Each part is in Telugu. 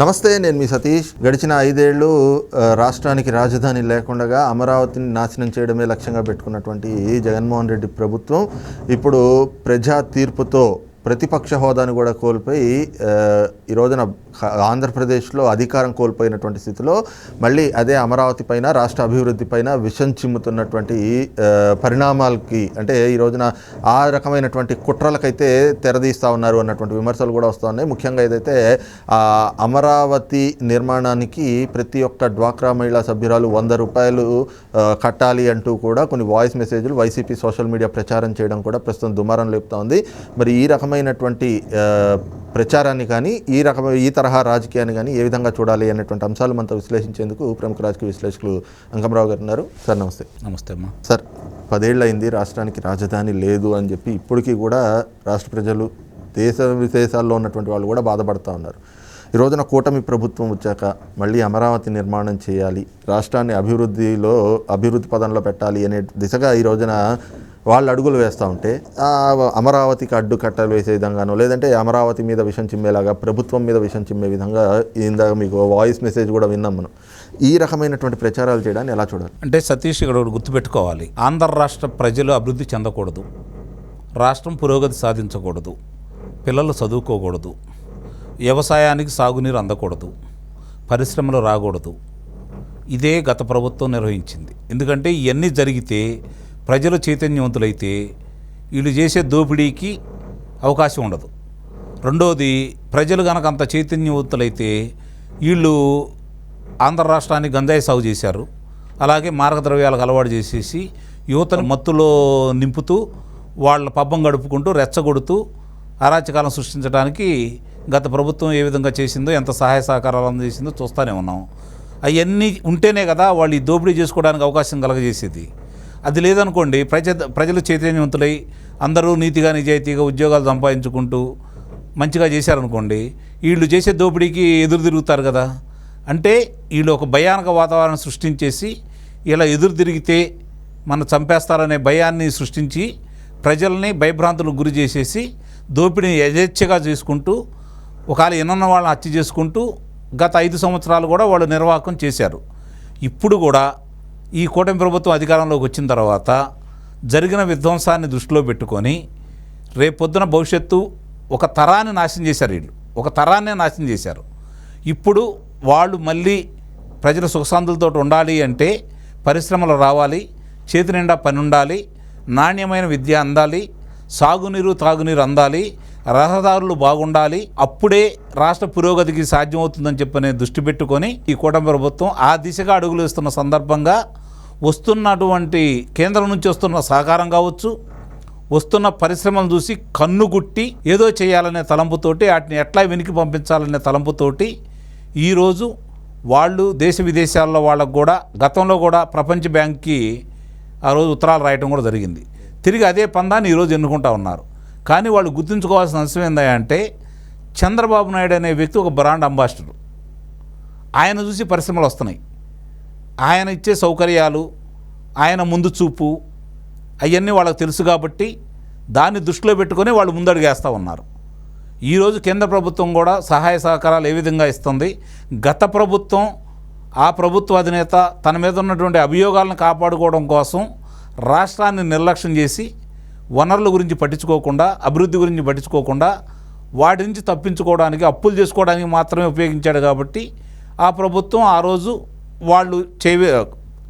నమస్తే నేను మీ సతీష్. గడిచిన ఐదేళ్ళు రాష్ట్రానికి రాజధాని లేకుండా అమరావతిని నాశనం చేయడమే లక్ష్యంగా పెట్టుకున్నటువంటి జగన్మోహన్ రెడ్డి ప్రభుత్వం. ఇప్పుడు ప్రజా తీర్పుతో ప్రతిపక్ష హోదాను కూడా కోల్పోయి ఈ రోజున ఆంధ్రప్రదేశ్లో అధికారం కోల్పోయినటువంటి స్థితిలో మళ్ళీ అదే అమరావతి పైన రాష్ట్ర అభివృద్ధి పైన విషం చిమ్ముతున్నటువంటి పరిణామాలకి అంటే ఈ రోజున ఆ రకమైనటువంటి కుట్రలకైతే తెరదీస్తూ ఉన్నారు అన్నటువంటి విమర్శలు కూడా వస్తూ ఉన్నాయి. ముఖ్యంగా ఏదైతే అమరావతి నిర్మాణానికి ప్రతి ఒక్క డ్వాక్రా మహిళా సభ్యురాలు వంద రూపాయలు కట్టాలి అంటూ కూడా కొన్ని వాయిస్ మెసేజ్లు వైసీపీ సోషల్ మీడియా ప్రచారం చేయడం కూడా ప్రస్తుతం దుమారం లేపుతా ఉంది. మరి ఈ రకమైనటువంటి ప్రచారాన్ని కానీ ఈ రకమైన ఈ తరహా రాజకీయాన్ని కానీ ఏ విధంగా చూడాలి అనేటువంటి అంశాలు మనతో విశ్లేషించేందుకు ప్రముఖ రాజకీయ విశ్లేషకులు అంకమరావు గారు ఉన్నారు. సార్ నమస్తే. నమస్తే అమ్మా. సార్ పదేళ్ళు అయింది రాష్ట్రానికి రాజధాని లేదు అని చెప్పి ఇప్పటికీ కూడా రాష్ట్ర ప్రజలు దేశ విదేశాల్లో ఉన్నటువంటి వాళ్ళు కూడా బాధపడుతూ ఉన్నారు. ఈ రోజున కూటమి ప్రభుత్వం వచ్చాక మళ్ళీ అమరావతి నిర్మాణం చేయాలి రాష్ట్రాన్ని అభివృద్ధిలో అభివృద్ధి పదంలో పెట్టాలి అనే దిశగా ఈ రోజున వాళ్ళు అడుగులు వేస్తూ ఉంటే అమరావతికి అడ్డు కట్టలు వేసే విధంగానో లేదంటే అమరావతి మీద విషం చిమ్మేలాగా ప్రభుత్వం మీద విషం చిమ్మే విధంగా ఇందాక మీకు వాయిస్ మెసేజ్ కూడా విన్నాం మనం. ఈ రకమైనటువంటి ప్రచారాలు చేయడాన్ని ఎలా చూడాలి? అంటే సతీష్ ఇక్కడ ఒకటి గుర్తుపెట్టుకోవాలి. ఆంధ్ర రాష్ట్ర ప్రజలు అభివృద్ధి చెందకూడదు. రాష్ట్రం పురోగతి సాధించకూడదు. పిల్లలు చదువుకోకూడదు. వ్యవసాయానికి సాగునీరు అందకూడదు. పరిశ్రమలు రాకూడదు. ఇదే గత ప్రభుత్వం నిర్వహించింది. ఎందుకంటే ఇవన్నీ జరిగితే ప్రజలు చైతన్యవంతులైతే వీళ్ళు చేసే దోపిడీకి అవకాశం ఉండదు. రెండోది ప్రజలు కనుక అంత చైతన్యవంతులైతే వీళ్ళు ఆంధ్ర రాష్ట్రాన్ని గంజాయి సాగు చేశారు. అలాగే మార్గద్రవ్యాలకు అలవాటు చేసేసి యువతను మత్తులో నింపుతూ వాళ్ళ పబ్బం గడుపుకుంటూ రెచ్చగొడుతూ అరాచకాలను సృష్టించడానికి గత ప్రభుత్వం ఏ విధంగా చేసిందో ఎంత సహాయ సహకారాలు అందజేసిందో చూస్తూనే ఉన్నాం. అవన్నీ ఉంటేనే కదా వాళ్ళు ఈ దోపిడీ చేసుకోవడానికి అవకాశం కలగజేసేది. అది లేదనుకోండి ప్రజ ప్రజలు చైతన్యవంతులై అందరూ నీతిగా నిజాయితీగా ఉద్యోగాలు సంపాదించుకుంటూ మంచిగా చేశారనుకోండి వీళ్ళు చేసే దోపిడీకి ఎదురు తిరుగుతారు కదా. అంటే వీళ్ళు ఒక భయానక వాతావరణం సృష్టించేసి ఇలా ఎదురు తిరిగితే మన చంపేస్తారనే భయాన్ని సృష్టించి ప్రజల్ని భయభ్రాంతులకు గురి చేసేసి దోపిడీని యథేచ్ఛగా చేసుకుంటూ ఒకవేళ ఎన్నన్న వాళ్ళని హత్య చేసుకుంటూ గత ఐదు సంవత్సరాలు కూడా వాళ్ళు నిర్వాహకం చేశారు. ఇప్పుడు కూడా ఈ కూటమి ప్రభుత్వం అధికారంలోకి వచ్చిన తర్వాత జరిగిన విధ్వంసాన్ని దృష్టిలో పెట్టుకొని రేపొద్దున భవిష్యత్తు ఒక తరాన్ని నాశనం చేశారు వీళ్ళు. ఒక తరాన్నే నాశనం చేశారు. ఇప్పుడు వాళ్ళు మళ్ళీ ప్రజల సుఖశాంతులతో ఉండాలి అంటే పరిశ్రమలు రావాలి చేతి నిండా పని ఉండాలి నాణ్యమైన విద్య అందాలి సాగునీరు తాగునీరు అందాలి రహదారులు బాగుండాలి అప్పుడే రాష్ట్ర పురోగతికి సాధ్యమవుతుందని చెప్పనే దృష్టి పెట్టుకొని ఈ కూటమి ప్రభుత్వం ఆ దిశగా అడుగులు వేస్తున్న సందర్భంగా వస్తున్నటువంటి కేంద్రం నుంచి వస్తున్న సహకారం కావచ్చు వస్తున్న పరిశ్రమలు చూసి కన్నుగుట్టి ఏదో చేయాలనే తలంపుతోటి వాటిని ఎట్లా వెనక్కి పంపించాలనే తలంపుతోటి ఈరోజు వాళ్ళు దేశ విదేశాల్లో వాళ్ళకు కూడా గతంలో కూడా ప్రపంచ బ్యాంక్కి ఆ రోజు ఉత్తరాలు రాయటం కూడా జరిగింది. తిరిగి అదే పందాన్ని ఈరోజు ఎన్నుకుంటా ఉన్నారు. కానీ వాళ్ళు గుర్తుంచుకోవాల్సిన అంశం ఏంటంటే చంద్రబాబు నాయుడు అనే వ్యక్తి ఒక బ్రాండ్ అంబాసిడర్. ఆయన చూసి పరిశ్రమలు వస్తున్నాయి. ఆయన ఇచ్చే సౌకర్యాలు ఆయన ముందు చూపు అవన్నీ వాళ్ళకి తెలుసు కాబట్టి దాన్ని దృష్టిలో పెట్టుకొని వాళ్ళు ముందడుగేస్తూ ఉన్నారు. ఈరోజు కేంద్ర ప్రభుత్వం కూడా సహాయ సహకారాలు ఏ విధంగా ఇస్తుంది? గత ప్రభుత్వం ఆ ప్రభుత్వ అధినేత తన మీద ఉన్నటువంటి అభియోగాలను కాపాడుకోవడం కోసం రాష్ట్రాన్ని నిర్లక్ష్యం చేసి వనరుల గురించి పట్టించుకోకుండా అభివృద్ధి గురించి పట్టించుకోకుండా వాటి నుంచి తప్పించుకోవడానికి అప్పులు చేసుకోవడానికి మాత్రమే ఉపయోగించాడు కాబట్టి ఆ ప్రభుత్వం ఆ రోజు వాళ్ళు చేవే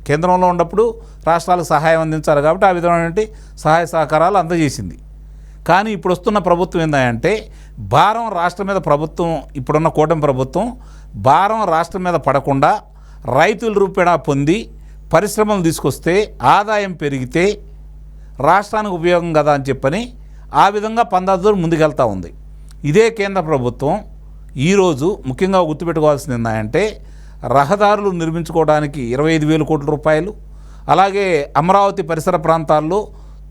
కేంద్రంలో ఉన్నప్పుడు రాష్ట్రాలకు సహాయం అందించాలి కాబట్టి ఆ విధమైనటువంటి సహాయ సహకారాలు అందజేసింది. కానీ ఇప్పుడు వస్తున్న ప్రభుత్వం ఏంటంటే భారం రాష్ట్రం మీద ప్రభుత్వం ఇప్పుడున్న కూటమి ప్రభుత్వం భారం రాష్ట్రం మీద పడకుండా రైతుల రూపేణా పొంది పరిశ్రమలు తీసుకొస్తే ఆదాయం పెరిగితే రాష్ట్రానికి ఉపయోగం కదా అని చెప్పని ఆ విధంగా పందాదులు ముందుకెళ్తూ ఉంది. ఇదే కేంద్ర ప్రభుత్వం ఈరోజు ముఖ్యంగా గుర్తుపెట్టుకోవాల్సింది ఏంటంటే రహదారులు నిర్మించుకోవడానికి ఇరవై ఐదు వేల కోట్ల రూపాయలు అలాగే అమరావతి పరిసర ప్రాంతాల్లో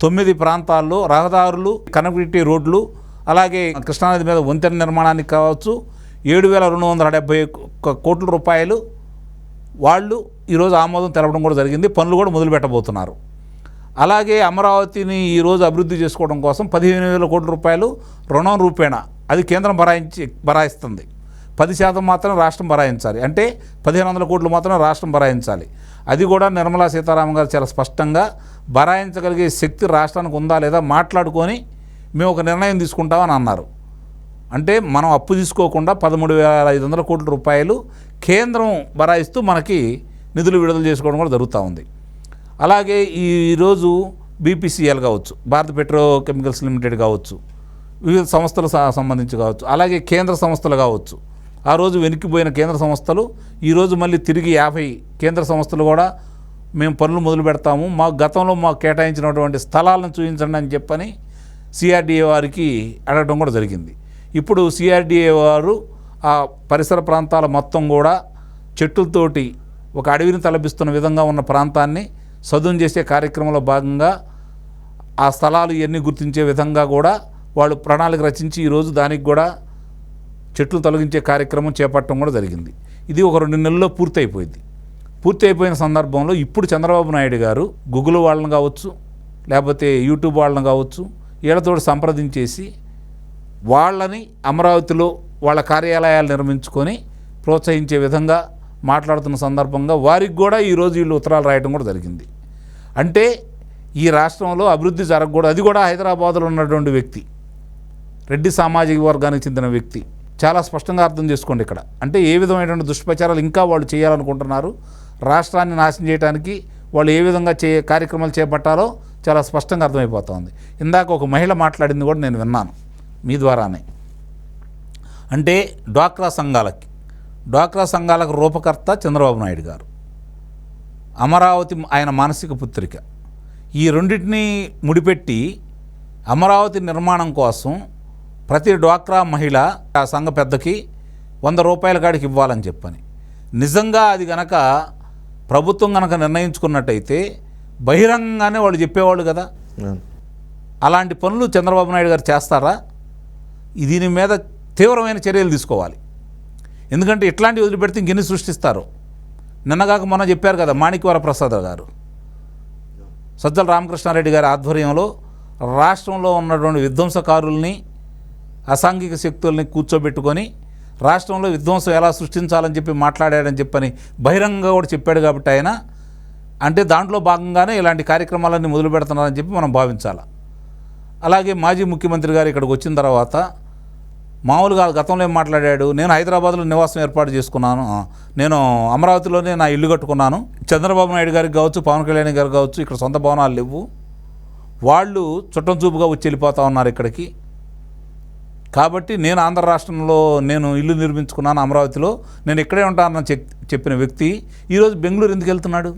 తొమ్మిది ప్రాంతాల్లో రహదారులు కనెక్టివిటీ రోడ్లు అలాగే కృష్ణానది మీద వంతెన నిర్మాణానికి కావచ్చు ఏడు వేల రెండు వందల డెబ్బై ఒక్క కోట్ల రూపాయలు వాళ్ళు ఈరోజు ఆమోదం తెలపడం కూడా జరిగింది పనులు కూడా మొదలు పెట్టబోతున్నారు అలాగే అమరావతిని ఈరోజు అభివృద్ధి చేసుకోవడం కోసం పదిహేను వేల కోట్ల రూపాయలు రుణం రూపేణ అది కేంద్రం భరాయించి భరాయిస్తుంది పది శాతం మాత్రం రాష్ట్రం బరాయించాలి అంటే పదిహేను వందల కోట్లు మాత్రం రాష్ట్రం భరాయించాలి. అది కూడా నిర్మలా సీతారామన్ గారు చాలా స్పష్టంగా బరాయించగలిగే శక్తి రాష్ట్రానికి ఉందా లేదా మాట్లాడుకొని మేము ఒక నిర్ణయం తీసుకుంటామని అన్నారు. అంటే మనం అప్పు తీసుకోకుండా పదమూడు వేల ఐదు వందల కోట్ల రూపాయలు కేంద్రం బరాయిస్తూ మనకి నిధులు విడుదల చేసుకోవడం కూడా జరుగుతూ ఉంది. అలాగే ఈరోజు బీపీసీఎల్ కావచ్చు భారత్ పెట్రో కెమికల్స్ లిమిటెడ్ కావచ్చు వివిధ సంస్థలు సంబంధించి కావచ్చు అలాగే కేంద్ర సంస్థలు కావచ్చు. ఆ రోజు వెనక్కిపోయిన కేంద్ర సంస్థలు ఈరోజు మళ్ళీ తిరిగి యాభై కేంద్ర సంస్థలు కూడా మేము పనులు మొదలు పెడతాము. మా గతంలో మాకు కేటాయించినటువంటి స్థలాలను చూపించండి అని చెప్పని సిఆర్డీఏ వారికి అడగడం కూడా జరిగింది. ఇప్పుడు సిఆర్డీఏ వారు ఆ పరిసర ప్రాంతాల మొత్తం కూడా చెట్టులతోటి ఒక అడవిని తలపిస్తున్న విధంగా ఉన్న ప్రాంతాన్ని సదును చేసే కార్యక్రమంలో భాగంగా ఆ స్థలాలు ఇవన్నీ గుర్తించే విధంగా కూడా వాళ్ళు ప్రణాళిక రచించి ఈరోజు దానికి కూడా చెట్లు తొలగించే కార్యక్రమం చేపట్టడం కూడా జరిగింది. ఇది ఒక రెండు నెలల్లో పూర్తయిపోయింది. పూర్తయిపోయిన పూర్తి అయిపోయిన సందర్భంలో ఇప్పుడు చంద్రబాబు నాయుడు గారు గూగుల్ వాళ్ళని కావచ్చు లేకపోతే యూట్యూబ్ వాళ్ళని కావచ్చు వీళ్ళతో సంప్రదించేసి వాళ్ళని అమరావతిలో వాళ్ళ కార్యాలయాలు నిర్మించుకొని ప్రోత్సహించే విధంగా మాట్లాడుతున్న సందర్భంగా వారికి కూడా ఈరోజు వీళ్ళు ఉత్తరాలు రాయడం కూడా జరిగింది. అంటే ఈ రాష్ట్రంలో అభివృద్ధి జరగకూడదు. అది కూడా హైదరాబాద్లో ఉన్నటువంటి వ్యక్తి రెడ్డి సామాజిక వర్గానికి చెందిన వ్యక్తి. చాలా స్పష్టంగా అర్థం చేసుకోండి ఇక్కడ. అంటే ఏ విధమైనటువంటి దుష్ప్రచారాలు ఇంకా వాళ్ళు చేయాలనుకుంటున్నారు రాష్ట్రాన్ని నాశనం చేయడానికి వాళ్ళు ఏ విధంగా చే కార్యక్రమాలు చేపట్టాలో చాలా స్పష్టంగా అర్థమైపోతుంది ఇందాక ఒక మహిళ మాట్లాడింది కూడా నేను విన్నాను మీ ద్వారానే. అంటే డ్వాక్రా సంఘాలకి డ్వాక్రా సంఘాలకు రూపకర్త చంద్రబాబు నాయుడు గారు. అమరావతి ఆయన మానసిక పుత్రిక. ఈ రెండింటినీ ముడిపెట్టి అమరావతి నిర్మాణం కోసం ప్రతి డ్వాక్రా మహిళ ఆ సంఘ పెద్దకి వంద రూపాయల కాడికి ఇవ్వాలని చెప్పని. నిజంగా అది గనక ప్రభుత్వం గనక నిర్ణయించుకున్నట్టయితే బహిరంగంగానే వాళ్ళు చెప్పేవాళ్ళు కదా. అలాంటి పనులు చంద్రబాబు నాయుడు గారు చేస్తారా? దీని మీద తీవ్రమైన చర్యలు తీసుకోవాలి. ఎందుకంటే ఇట్లాంటివి వదిలిపెడితే ఇంకెన్ని సృష్టిస్తారు? నిన్నగాక మొన్న చెప్పారు కదా మాణిక్యవర ప్రసాద్ గారు. సజ్జల రామకృష్ణారెడ్డి గారి ఆధ్వర్యంలో రాష్ట్రంలో ఉన్నటువంటి విధ్వంసకారుల్ని అసాంఘిక శక్తుల్ని కూర్చోబెట్టుకొని రాష్ట్రంలో విధ్వంసం ఎలా సృష్టించాలని చెప్పి మాట్లాడాడని చెప్పని బహిరంగంగా కూడా చెప్పాడు కాబట్టి ఆయన. అంటే దాంట్లో భాగంగానే ఇలాంటి కార్యక్రమాలన్నీ మొదలు పెడుతున్నారని చెప్పి మనం భావించాలి. అలాగే మాజీ ముఖ్యమంత్రి గారు ఇక్కడికి వచ్చిన తర్వాత మామూలుగా గతంలో ఏం మాట్లాడాడు? నేను హైదరాబాద్లో నివాసం ఏర్పాటు చేసుకున్నాను. నేను అమరావతిలోనే నా ఇల్లు కట్టుకున్నాను. చంద్రబాబు నాయుడు గారికి కావచ్చు పవన్ కళ్యాణ్ గారికి కావచ్చు ఇక్కడ సొంత భవనాలు లేవు. వాళ్ళు చుట్టం చూపుగా వచ్చి వెళ్ళిపోతూ ఉన్నారు ఇక్కడికి. కాబట్టి నేను ఆంధ్ర రాష్ట్రంలో నేను ఇల్లు నిర్మించుకున్నాను అమరావతిలో. నేను ఇక్కడే ఉంటానని చెప్ చెప్పిన వ్యక్తి ఈరోజు బెంగళూరు ఎందుకు వెళ్తున్నాడు?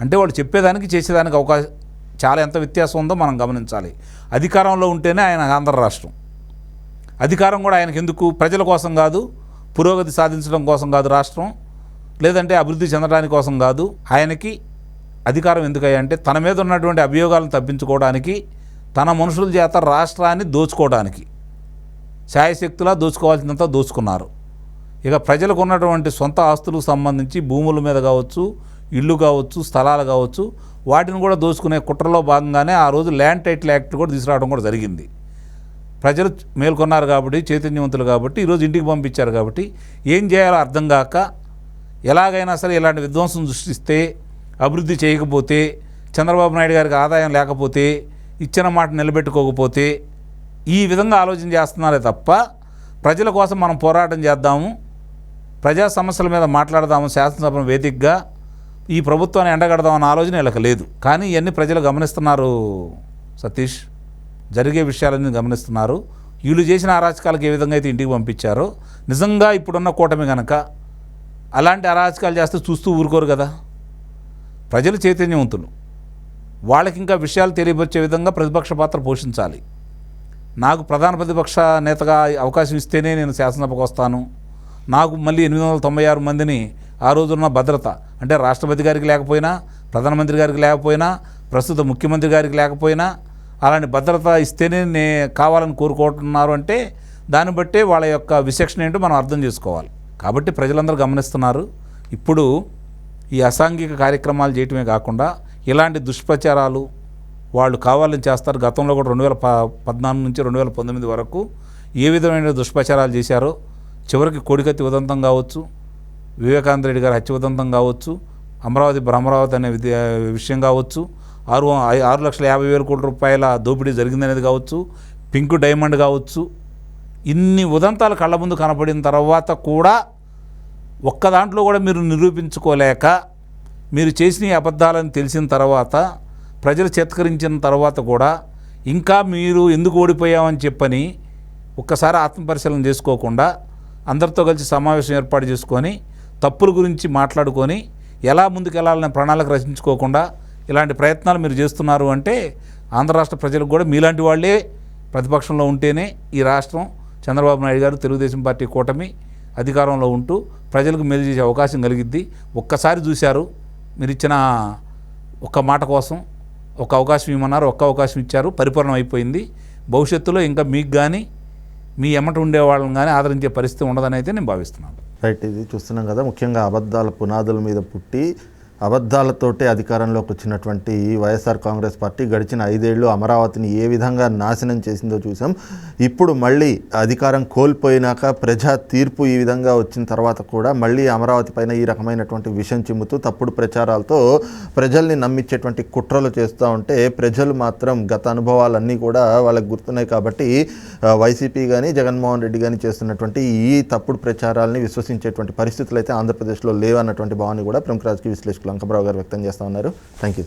అంటే వాళ్ళు చెప్పేదానికి చేసేదానికి అవకాశం చాలా ఎంత వ్యత్యాసం ఉందో మనం గమనించాలి. అధికారంలో ఉంటేనే ఆయన ఆంధ్ర రాష్ట్రం. అధికారం కూడా ఆయనకి ఎందుకు? ప్రజల కోసం కాదు పురోగతి సాధించడం కోసం కాదు రాష్ట్రం. లేదంటే అభివృద్ధి చెందడానికి కోసం కాదు. ఆయనకి అధికారం ఎందుకయ్యా అంటే తన మీద ఉన్నటువంటి అభియోగాలను తప్పించుకోవడానికి తన మనుషుల చేత రాష్ట్రాన్ని దోచుకోవడానికి శాయశక్తులా దోచుకోవాల్సినంత దోచుకున్నారు. ఇక ప్రజలకు ఉన్నటువంటి సొంత ఆస్తులకు సంబంధించి భూముల మీద కావచ్చు ఇల్లు కావచ్చు స్థలాలు కావచ్చు వాటిని కూడా దోచుకునే కుట్రలో భాగంగానే ఆ రోజు ల్యాండ్ టైటిల్ యాక్ట్ కూడా తీసుకురావడం కూడా జరిగింది. ప్రజలు మేల్కొన్నారు కాబట్టి చైతన్యవంతులు కాబట్టి ఈరోజు ఇంటికి పంపించారు కాబట్టి ఏం చేయాలో అర్థం కాక ఎలాగైనా సరే ఇలాంటి విధ్వంసం సృష్టిస్తే అభివృద్ధి చేయకపోతే చంద్రబాబు నాయుడు గారికి ఆదాయం లేకపోతే ఇచ్చిన మాట నిలబెట్టుకోకపోతే ఈ విధంగా ఆలోచన చేస్తున్నారే తప్ప ప్రజల కోసం మనం పోరాటం చేద్దాము ప్రజా సమస్యల మీద మాట్లాడదాము శాసనసభను వేదికగా ఈ ప్రభుత్వాన్ని ఎండగడదామన్న ఆలోచన వీళ్ళకి లేదు. కానీ ఇవన్నీ ప్రజలు గమనిస్తున్నారు సతీష్. జరిగే విషయాలన్నీ గమనిస్తున్నారు. వీళ్ళు చేసిన అరాచకాలకు ఏ విధంగా అయితే ఇంటికి పంపించారో నిజంగా ఇప్పుడున్న కూటమి కనుక అలాంటి అరాచకాలు చేస్తే చూస్తూ ఊరుకోరు కదా. ప్రజలు చైతన్యవంతులు. వాళ్ళకి ఇంకా విషయాలు తెలియపరిచే విధంగా ప్రతిపక్ష పాత్ర పోషించాలి. నాకు ప్రధాన ప్రతిపక్ష నేతగా అవకాశం ఇస్తేనే నేను శాసనసభకు వస్తాను. నాకు మళ్ళీ ఎనిమిది వందల తొంభై ఆరు మందిని ఆ రోజున్న భద్రత అంటే రాష్ట్రపతి గారికి లేకపోయినా ప్రధానమంత్రి గారికి లేకపోయినా ప్రస్తుత ముఖ్యమంత్రి గారికి లేకపోయినా అలాంటి భద్రత ఇస్తేనే నే కావాలని కోరుకుంటున్నారు అంటే దాన్ని బట్టే వాళ్ళ యొక్క విశేషణ ఏంటో మనం అర్థం చేసుకోవాలి. కాబట్టి ప్రజలందరూ గమనిస్తున్నారు. ఇప్పుడు ఈ అసాంఘిక కార్యక్రమాలు చేయటమే కాకుండా ఇలాంటి దుష్ప్రచారాలు వాళ్ళు కావాలని చేస్తారు. గతంలో కూడా రెండు వేల ప పద్నాలుగు నుంచి రెండు వేల పంతొమ్మిది వరకు ఏ విధమైన దుష్ప్రచారాలు చేశారో చివరికి కోడికత్తి ఉదంతం కావచ్చు వివేకానంద రెడ్డి గారి హత్య ఉదంతం కావచ్చు అమరావతి భ్రమరావతి అనే విద్య విషయం కావచ్చు ఆరు ఐ- ఆరు లక్షల యాభై వేల కోట్ల రూపాయల దోపిడీ జరిగిందనేది కావచ్చు పింక్ డైమండ్ కావచ్చు ఇన్ని ఉదంతాలు కళ్ళ ముందు కనపడిన తర్వాత కూడా ఒక్క దాంట్లో కూడా మీరు నిరూపించుకోలేక మీరు చేసిన అబద్ధాలను తెలిసిన తర్వాత ప్రజలు చేత్కరించిన తర్వాత కూడా ఇంకా మీరు ఎందుకు ఓడిపోయామని చెప్పని ఒక్కసారి ఆత్మపరిశీలన చేసుకోకుండా అందరితో కలిసి సమావేశం ఏర్పాటు చేసుకొని తప్పుల గురించి మాట్లాడుకొని ఎలా ముందుకెళ్ళాలనే ప్రణాళిక రచించుకోకుండా ఇలాంటి ప్రయత్నాలు మీరు చేస్తున్నారు అంటే ఆంధ్ర రాష్ట్ర ప్రజలకు కూడా మీలాంటి వాళ్ళే ప్రతిపక్షంలో ఉంటేనే ఈ రాష్ట్రం చంద్రబాబు నాయుడు గారు తెలుగుదేశం పార్టీ కూటమి అధికారంలో ఉంటూ ప్రజలకు మేలు చేసే అవకాశం కలిగిద్ది. ఒక్కసారి చూశారు మీరు ఇచ్చిన ఒక్క మాట కోసం ఒక అవకాశం ఇవ్వమన్నారు ఒక్క అవకాశం ఇచ్చారు పరిపూర్ణం అయిపోయింది. భవిష్యత్తులో ఇంకా మీకు కానీ మీ ఎమ్మట ఉండే వాళ్ళని కానీ ఆదరించే పరిస్థితి ఉండదని అయితే నేను భావిస్తున్నాను. రైట్ ఇది చూస్తున్నాం కదా ముఖ్యంగా అబద్ధాల పునాదుల మీద పుట్టి అబద్ధాలతోటే అధికారంలోకి వచ్చినటువంటి వైఎస్ఆర్ కాంగ్రెస్ పార్టీ గడిచిన ఐదేళ్ళు అమరావతిని ఏ విధంగా నాశనం చేసిందో చూసాం. ఇప్పుడు మళ్ళీ అధికారం కోల్పోయినాక ప్రజా తీర్పు ఈ విధంగా వచ్చిన తర్వాత కూడా మళ్ళీ అమరావతి పైన ఈ రకమైనటువంటి విషం చిమ్ముతూ తప్పుడు ప్రచారాలతో ప్రజల్ని నమ్మించేటువంటి కుట్రలు చేస్తూ ఉంటే ప్రజలు మాత్రం గత అనుభవాలన్నీ కూడా వాళ్ళకి గుర్తున్నాయి కాబట్టి వైసీపీ కానీ జగన్మోహన్ రెడ్డి కానీ చేస్తున్నటువంటి ఈ తప్పుడు ప్రచారాలని విశ్వసించేటువంటి పరిస్థితులు అయితే ఆంధ్రప్రదేశ్లో లేవన్నటువంటి భావాన్ని కూడా ప్రముఖ రాజకీయ విశ్లేషకులు లంకప్రావు గారు వ్యక్తం చేస్తూ ఉన్నారు. Thank you